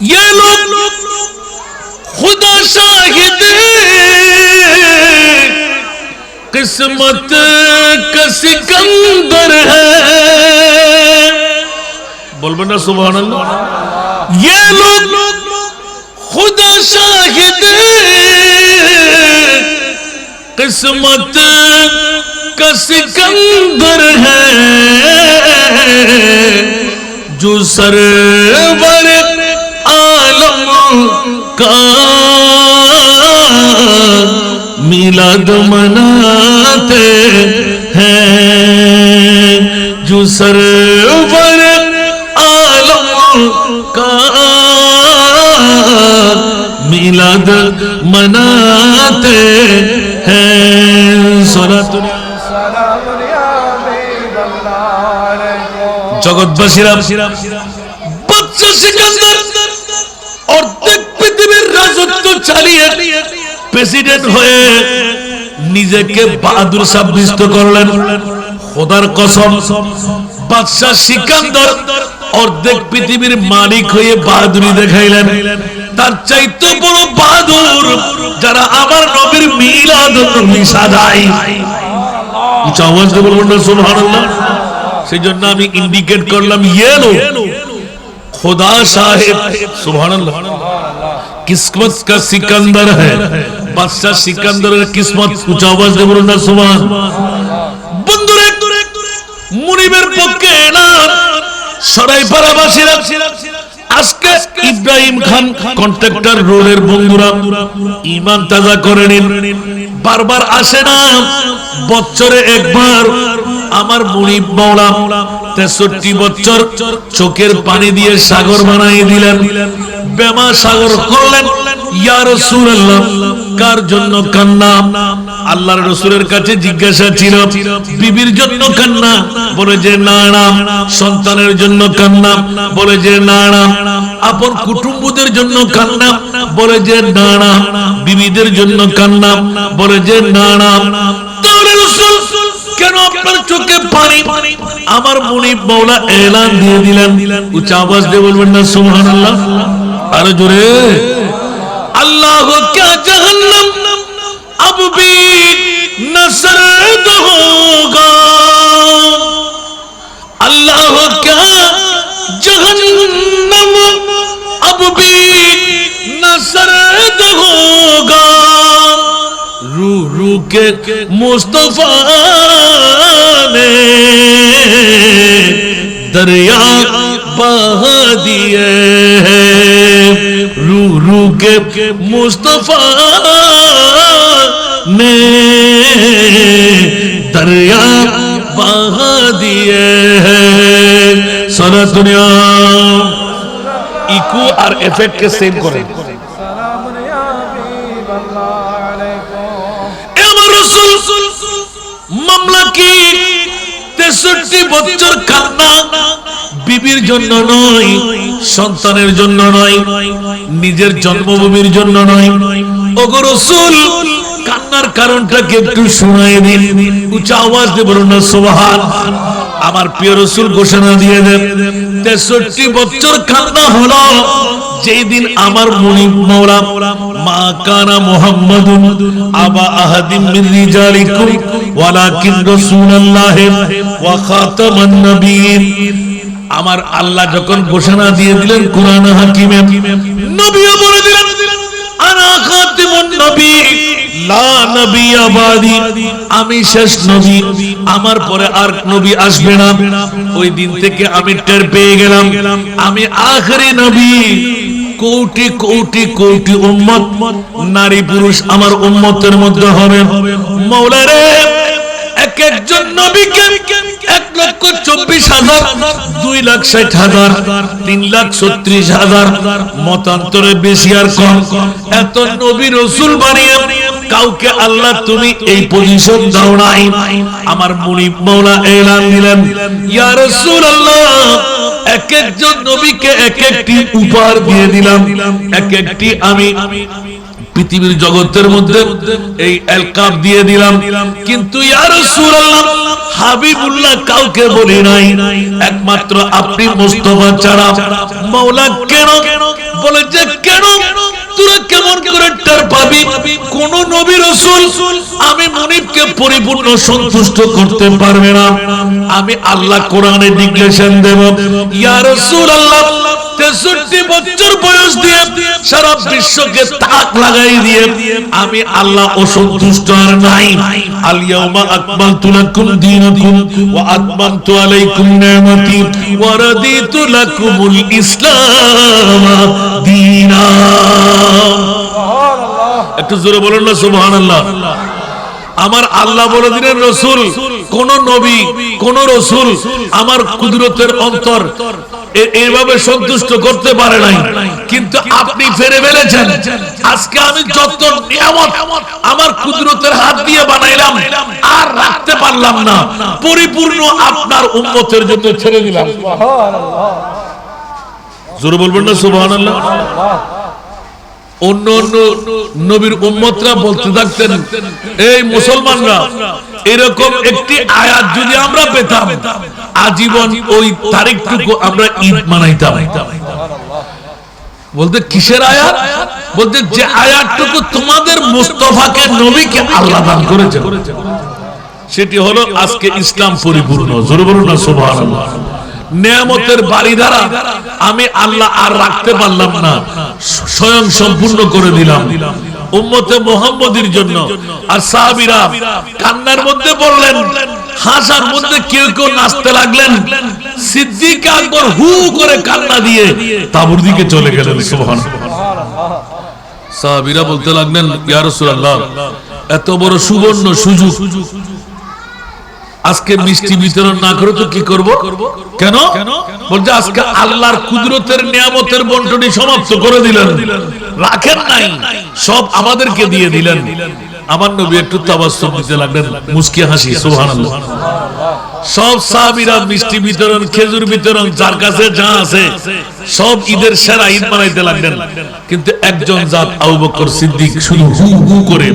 یہ لوگ خدا شاہد قسمت کا سکندر ہے۔ بول بنا سبحان اللہ۔ یہ لوگ خدا شاہد قسمت کا سکندر ہے۔ جو سرور کا میلاد مناتے ہیں جو سرور عالم کا میلاد مناتے ہیں۔ سونا دنیا জগৎবাসীরা পালিয়ে প্রেসিডেন্ট হয়ে নিজেকে বাহাদুর সাব্যস্ত করলেন। খোদার কসম, বাদশাহ সিকান্দর অর্ধেক পৃথিবীর মালিক হয়ে বাহাদুরি দেখাইলেন। তার চাইতে বড় বাহাদুর যারা আমার নবীর মিলাদ আওয়াজ সেই জন্য আমি ইন্ডিকেট করলাম, ইয়েলো, খোদা সাহেব किस्मत का सिकंदर है বাদশাহ কিসমত উঁচু আওয়াজ দেব না, সুবহান। মুনিবের পক্ষে আজকে ইব্রাহিম খান কন্ট্রাক্টর রোডের বন্ধুরা ইমান তাজা করে নিন। বারবার আসে না, বছরে একবার আমার মুনিব মৌলা তেষট্টি বছর চোখের পানি দিয়ে সাগর বানাই দিলেন। বেমা সাগর করলেন কার জন্য কান্না? আল্লাহর রসুলের কাছে জিজ্ঞাসা ছিল, বিবির জন্য কান্না? বলে যে, না সন্তানের জন্য কান্না। বলে যে, না আপন কুটুম্বদের জন্য কান্না। বলে যে, না বিবিদের জন্য কান্না। বলে যে না আপনার চোখে পানি আমার মুনিব মৌলা এলান দিয়ে দিলেন উচ্চ আওয়াজ দিয়ে বলবেন না সুবহানাল্লাহ আরো জোরে अल्लाह क्या जहन्नम अब भी न सर्द होगा رو رو کے مصطفیٰ نے دریا بہا دیے رو رو کے مصطفیٰ نے دریا بہا دیے سارا دنیا ایکو اور ایفیکٹ کے سیم کریں۔ তেষট্টি বছর কান্না। বিবির জন্য নয়, সন্তানের জন্য নয়, নিজের জন্মভূমির জন্য নয়। ওগো রসুল, কান্নার কারণটাকে একটু শুনাই দিন উচ্চ আওয়াজ দিয়ে বলুন না সোহান আমার প্রিয় রসুল ঘোষণা দিয়ে দেন, তেষট্টি বছর কান্না হলো। যেই দিন আমার মুনিব মৌলা মা কানা আবা আহাদিম মিন আমার আল্লাহ যখন ঘোষণা দিয়ে দিলেন কোরআন হাকিমে, নবীও বলে দিলেন, আনা খাতিমুন আমি শেষ নবী, আমার পরে আর নবী আসবে না। ওই দিন থেকে আমি টের পেয়ে গেলাম, আমি আখরি নবী। উম্মত, নারী পুরুষ আমার উম্মতের মধ্যে হবে। মৌলারে এক লক্ষ চব্বিশ হাজার, দুই মতান্তরে বেশি আর এত নবী রসুল বানিয়ে কাউকে আল্লাহ তুমি এই পজিশন দাও নাই। আমার মুনিব মৌলা এলান দিলেন, ইয়া এক একজন নবীকে এক একটি উপহার দিয়ে দিলাম। এক একটি আমি পৃথিবীর জগতের মধ্যে এই এলকাপ দিয়ে দিলাম। কিন্তু হাবিবুল্লাহ কাউকে বলি নাই। একমাত্র আপনি মোস্তফা ছাড়া। মৌলা কেন? বলে যে কেন? তোরা কেমন করে টের পাবি? কোন নবী রসুল আমি মনিবকে পরিপূর্ণ সন্তুষ্ট করতে পারবে না। আমি আল্লাহ কোরআনে ডিক্লেশন দেব। ইয়া রসুল আল্লাহ তেষট্টি বছর বয়স দিয়ে সারা বিশ্বকে তাক লাগাই দিয়ে আমি আল্লাহ অসন্তুষ্ট আর নাই। আলিয়াউমা আকমালতু লাকুম আলাইকুম ইসলাম একটু জোরে না আমার আল্লাহ বলে দিলেন, রসুল, কোন নবী, কোন রসুল আমার কুদরতের অন্তর এ- এইভাবে সন্তুষ্ট করতে পারে নাই। কিন্তু আপনি ফেরে ফেলেছেন। আজকে আমি যত নিয়ামত আমার কুদরতের হাত দিয়ে বানাইলাম, আর রাখতে পারলাম না। পরিপূর্ণ আপনার উন্মতের জন্য ছেড়ে দিলাম। জোরে বলবেন না, সুবহানাল্লাহ? অন্য অন্য নবীর উম্মতরা বলতে থাকতেন, এই মুসলমানরা, এরকম একটি আয়াত যদি আমরা পেতাম আজীবন ওই তারিখটুকু আমরা ঈদ মানাইতাম। বলতে কিসের আয়াত? বলতে যে আয়াতটুকু তোমাদের মুস্তফাকে নবীকে আল্লাহ দান করেছে সেটি হলো আজকে ইসলাম পরিপূর্ণ। জোরে বলুন না সুবহানাল্লাহ। নিয়ামতের বাড়ি দ্বারা আমি আল্লাহ আর রাখতে পারলাম না। স্বয়ং সম্পূর্ণ করে দিলাম। উম্মতে মোহাম্মদের জন্য। আর সাহাবীরা কান্নার মধ্যে বললেন হাসার মধ্যে কেউ কেউ নাচতে লাগলেন। সিদ্দিক আকবর হু করে কান্না দিয়ে তাবুর দিকে চলে গেলেন সুবহানাল্লাহ সাহাবীরা বলতে লাগলেন, ইয়া রাসূলুল্লাহ, এত বড় সুবর্ণ সুযোগ। আজকে মিষ্টি বিতরণ না করে তো কি করব? কেন? বলছে, আজকে আল্লাহর কুদরতের নিয়ামতের বন্টনী সমাপ্ত করে দিলেন। রাখেন নাই, সব আমাদেরকে দিয়ে দিলেন। আমার নবী একটু তাবাসসুম দিতে লাগলেন, মুস্কি হাসি, সুবহানাল্লাহ। সব সাহাবীরা মিষ্টি বিতরণ, খেজুর বিতরণ, যার কাছে যা আছে, সব ঈদের সেরা ঈদ মানাইতে লাগলেন। কিন্তু একজন জাত আবু বকর সিদ্দিক শুধু হু হু করে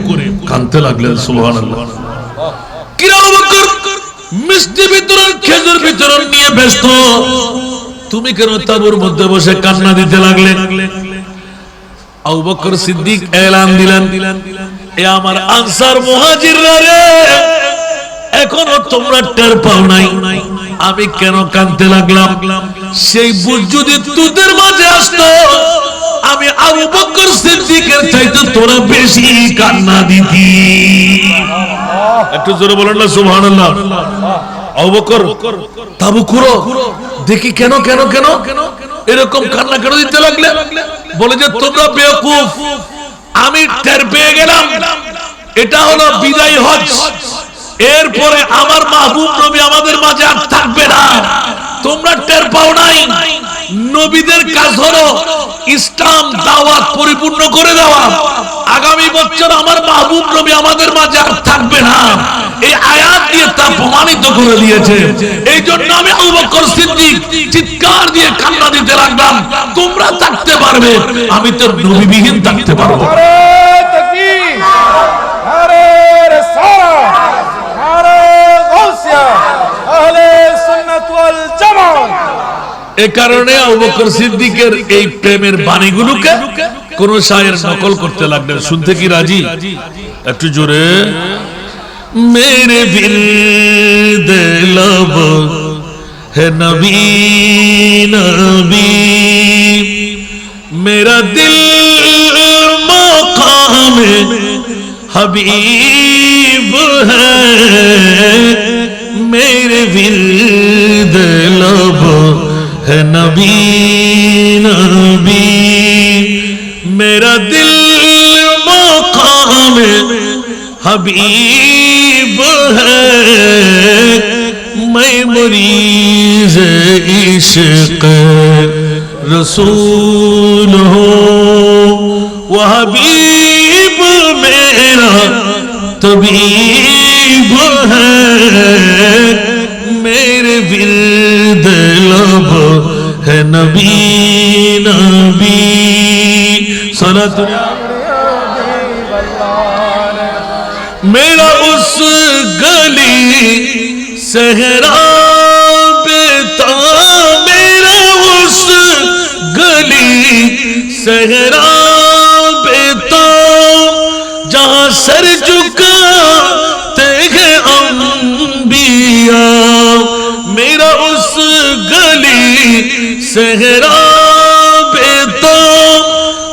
কাঁদতে লাগলেন বকর? মিষ্টি বিতরণ, খেজুর বিতরণ নিয়ে ব্যস্ত। তুমি কেন তাবুর মধ্যে বসে কান্না দিতে লাগলে? আবু বকর সিদ্দিক এলান দিলেন। আমার আনসার মুহাজিররা রে, এখনও তোমরা টের পাও নাই। আমি কেন কানতে লাগলাম? সেই বুঝ যদি তোদের মাঝে আসতো, আমি আবু বকর সিদ্দিকের চাইতে তোরা বেশি কান্না দিতি। একটু জোরে বলেন না, সুবহানাল্লাহ। আবু বকর, তাবু খুঁড়ো, দেখি কেন কেন কেন, এরকম কান্না কেন দিতে লাগলে? বলে যে তোমরা বেওকুফ। আমি টের পেয়ে গেলাম। এটা হলো বিদায় হজ। এরপরে আমার মাহবুব নবী আমাদের মাঝে আর থাকবে না। তোমরা টের পাও নাই। নবীদের কাজ হলো ইসলাম দাওয়াত পরিপূর্ণ করে দেওয়া। আগামী বছর আমার মাহবুব নবী আমাদের মাঝে আর থাকবে না। এই আয়াত দিয়ে তা প্রমাণিত করে দিয়েছে। এই জন্য আমি আবু বকর সিদ্দিক চিৎকার দিয়ে কান্না দিতে লাগলাম, তোমরা থাকতে পারবে, আমি তো নবীবিহীন থাকতে পারব। নারে তাকবীর এ কারণে অবকর সিদ্দিকের এই প্রেমের বাণীগুলোকে কোন সায়ের নকল করতে লাগলেন। শুনতে কি রাজি? একটু জোরে। মেরে দিল দেলব হে নবী নবী। মেরা দিল মকামে হবী نبی نبی میرا دل مقام حبیب ہے میں مریض عشق رسول ہوں وہ حبیب میرا طبیب نبی نبی سنت میرا اس گلی صحرا پہ میرا اس گلی صحرا پہ جہاں سر صحرا پہ تو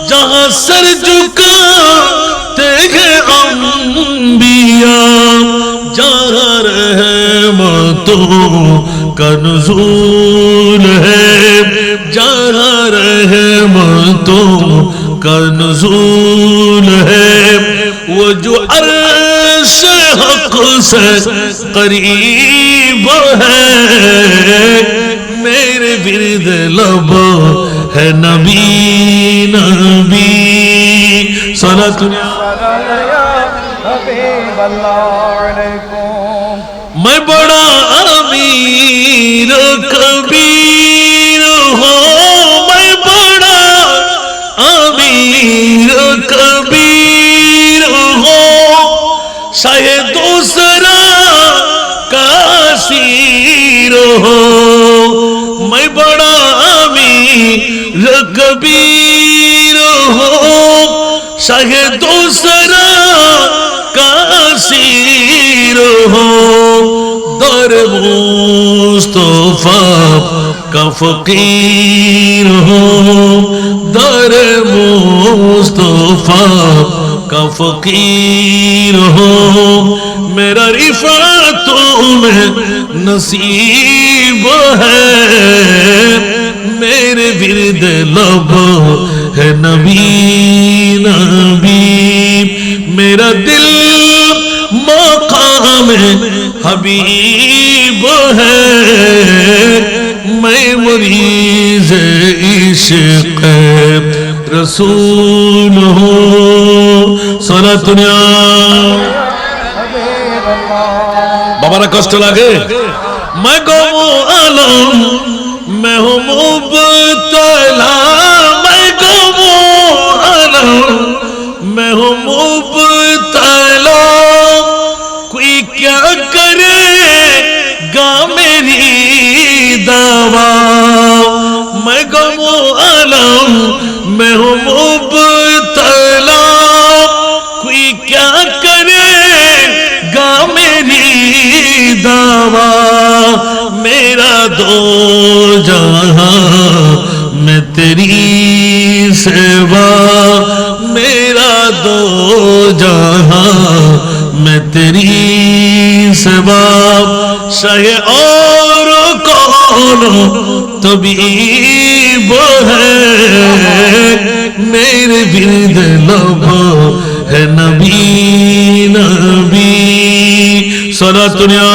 جہاں سر جھکاتے ہیں انبیاء، جہاں رحمتوں کا نزول ہے، جہاں رحمتوں کا نزول ہے۔ وہ جو عرش حق سے قریب ہے لب ہے نبی نبی سنا میں بڑا امیر کبیر ہوں میں بڑا امیر کبیر ہوں شاید دوسرا کثیر ہوں میں بڑا امیر کبیر ہوں سہ دوسرا کاسیر ہوں در مصطفیٰ کا فقیر ہوں در مصطفیٰ کا فقیر ہوں میرا رفاتوں میں نصیب ہے۔ میرے ورد لب ہے نبی نبی۔ میرا دل مقام حبیب ہے۔ میں مریض عشق رسول ہوں۔ سورت نیا কষ্ট لگے۔ میں گو عالم میں ہوں مبتلا۔ میں گو عالم جہاں میں تیری سیوا، میرا دو جہاں میں تیری سیوا۔ شہ اور کون طبیب ہے؟ میرے برد لب ہے نبی نبی۔ سرا دنیا